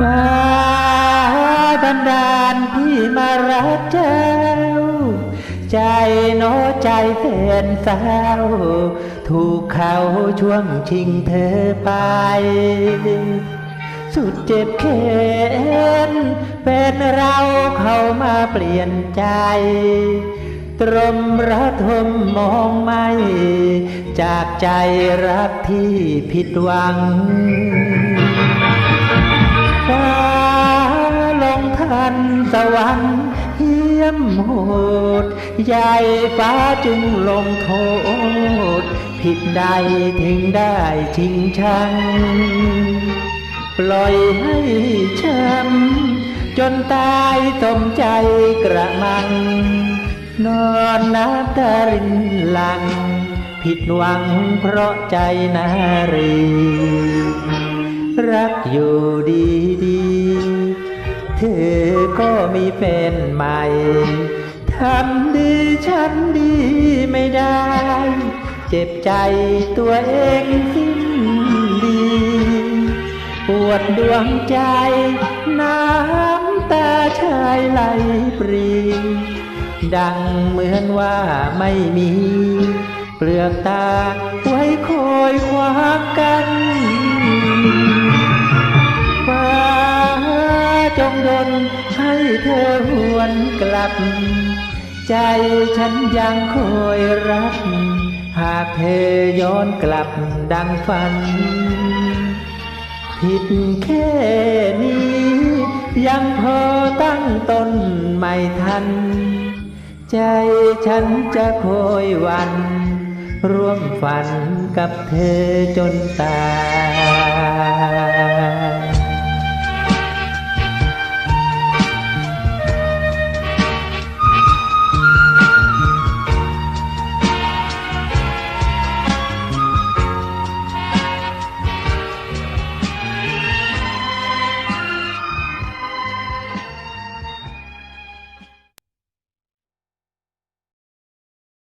ฟ้าบันดาลพี่มารักเจ้า ใจโน้ใจแฟนสาวถูกเขาช่วงชิงเธอไป สุดเจ็บแค้นเป็นเราเข้ามาเปลี่ยนใจ ตรมระทมมองไม่ จากใจรักที่ผิดหวัง สวรรค์เหี้ยมโหดใหญ่ฟ้าจึงลงโทษ ผิดใดถึงได้ชิงชัง ปล่อยให้ช้ำจนตายสมใจกระมัง นอนน้ำตารินหลัง ผิดหวังเพราะใจนารี รักอยู่ดีดี เธอก็มีแฟนใหม่ทำดีฉันดีไม่ได้ เจ็บใจตัวเองสิ้นดีปวดดวงใจ น้ำตาชายไหลปรีดังเหมือนว่าไม่มี เปลือกตาไว้คอยคว้ากัน ดลให้เธอหวนกลับ ใจฉันยังคอยรัก หากเธอย้อนกลับดังฝัน ผิดแค่นี้ ยังพอตั้งต้นไม่ทัน ใจฉันจะคอยวัน ร่วมฝันกับเธอจนตาย